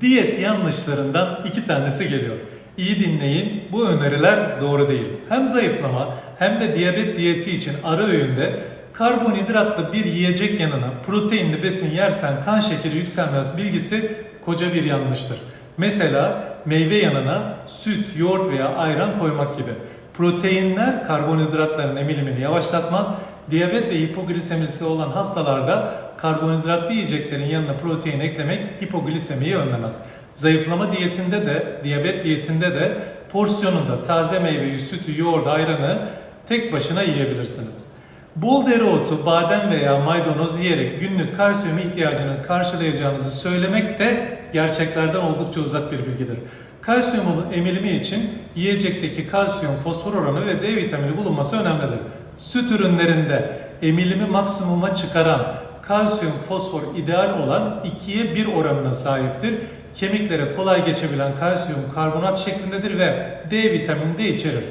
Diyet yanlışlarından iki tanesi geliyor. İyi dinleyin, bu öneriler doğru değil. Hem zayıflama hem de diyabet diyeti için ara öğünde karbonhidratlı bir yiyecek yanına proteinli besin yersen kan şekeri yükselmez bilgisi koca bir yanlıştır. Mesela meyve yanına süt, yoğurt veya ayran koymak gibi. Proteinler karbonhidratların emilimini yavaşlatmaz. Diyabet ve hipoglisemisi olan hastalarda karbonhidratlı yiyeceklerin yanına protein eklemek hipoglisemiyi önlemez. Zayıflama diyetinde de, diyabet diyetinde de porsiyonunda taze meyveyi, sütü, yoğurdu, ayranı tek başına yiyebilirsiniz. Bol dereotu, badem veya maydanoz yiyerek günlük kalsiyum ihtiyacını karşılayacağınızı söylemek de gerçeklerden oldukça uzak bir bilgidir. Kalsiyumun emilimi için yiyecekteki kalsiyum, fosfor oranı ve D vitamini bulunması önemlidir. Süt ürünlerinde emilimi maksimuma çıkaran kalsiyum, fosfor ideal olan 2'ye 1 oranına sahiptir. Kemiklere kolay geçebilen kalsiyum karbonat şeklindedir ve D vitamini de içerir.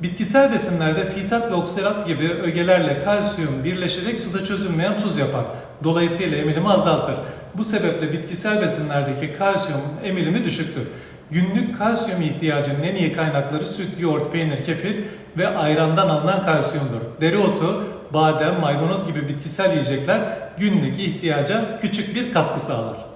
Bitkisel besinlerde fitat ve oksalat gibi ögelerle kalsiyum birleşerek suda çözünmeyen tuz yapar. Dolayısıyla emilimi azaltır. Bu sebeple bitkisel besinlerdeki kalsiyum emilimi düşüktür. Günlük kalsiyum ihtiyacının en iyi kaynakları süt, yoğurt, peynir, kefir ve ayrandan alınan kalsiyumdur. Dereotu, badem, maydanoz gibi bitkisel yiyecekler günlük ihtiyaca küçük bir katkı sağlar.